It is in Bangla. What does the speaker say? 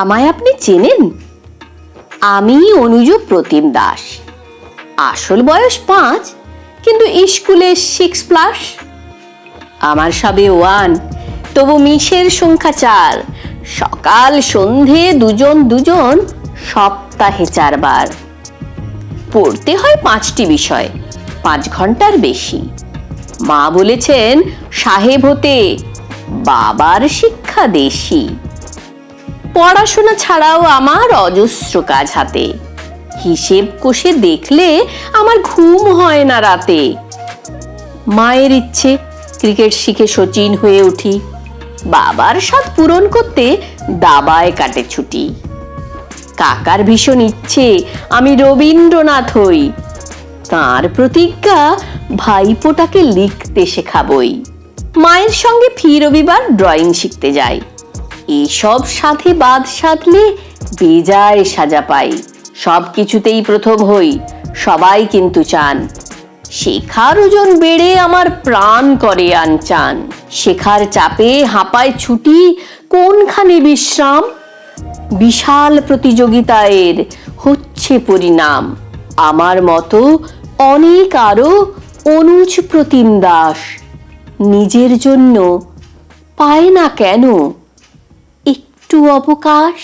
আমায় আপনি চেনেন? আমি অনুজ প্রতিম দাস। আসল বয়স পাঁচ, কিন্তু স্কুলে সিক্স প্লাস আমার সবে ওয়ান তবু মিশের সংখ্যা চার। সকাল সন্ধে দুজন দুজন, সপ্তাহে চারবার। পড়তে হয় পাঁচটি বিষয়, পাঁচ ঘণ্টার বেশি। মা বলেছেন, সাহেব হতে বাবার শিক্ষা দেশি। পড়াশোনা ছাড়াও আমার অজস্র কাজ হাতে। হিসেব কষে দেখলে আমার ঘুম হয় না রাতে। মায়ের ইচ্ছে, ক্রিকেট শিখে সচিন হয়ে উঠি। বাবার স্বাদ পূরণ করতে দাবায় কাটে ছুটি। কাকার ভীষণ ইচ্ছে, আমি রবীন্দ্রনাথ হই। তার প্রতিজ্ঞা, ভাইপোটাকে লিখতে শেখাবই। মায়ের সঙ্গে ফি রবিবার ড্রয়িং শিখতে যাই। এসব সাথে বাদ সাধলে বেজায় সাজা পাই। সব কিছুতেই প্রথম হই, সবাই কিন্তু চান। শেখার ওজন বেড়ে আমার প্রাণ করে আনচান। শেখার চাপে হাঁপায় ছুটি, কোনখানে বিশ্রাম? বিশাল প্রতিযোগিতায়ের হচ্ছে পরিণাম। আমার মতো অনেক আরও অনুজ প্রতিম দাস নিজের জন্য পায় না কেন? একটু অবকাশ।